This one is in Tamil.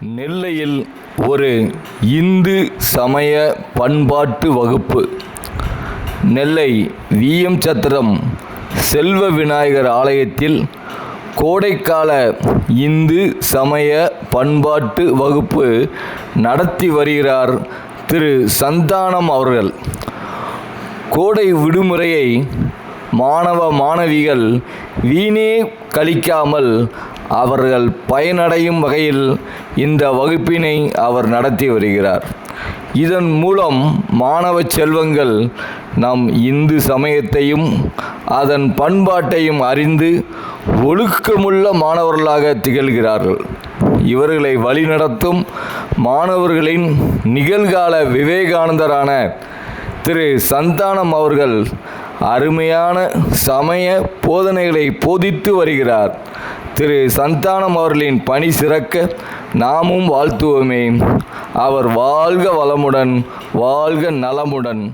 நெல்லையில் ஒரு இந்து சமய பண்பாட்டு வகுப்பு. நெல்லை விஎம் சத்திரம் செல்வ விநாயகர் ஆலயத்தில் கோடைக்கால இந்து சமய பண்பாட்டு வகுப்பு நடத்தி வருகிறார் திரு சந்தானம் அவர்கள். கோடை விடுமுறையை மாணவ மாணவிகள் வீணே கழிக்காமல் அவர்கள் பயனடையும் வகையில் இந்த வகுப்பினை அவர் நடத்தி வருகிறார். இதன் மூலம் மாணவ செல்வங்கள் நம் இந்து சமயத்தையும் அதன் பண்பாட்டையும் அறிந்து ஒழுக்கமுள்ள மாணவர்களாக திகழ்கிறார்கள். இவர்களை வழிநடத்தும் மாணவர்களின் நிகழ்கால விவேகானந்தரான திரு சந்தானம் அவர்கள் அருமையான சமய போதனைகளை போதித்து வருகிறார். திரு சந்தானம் அவர்களின் பணி சிறக்க நாமும் வாழ்த்துவோமே. அவர் வாழ்க வளமுடன் வாழ்க நலமுடன்.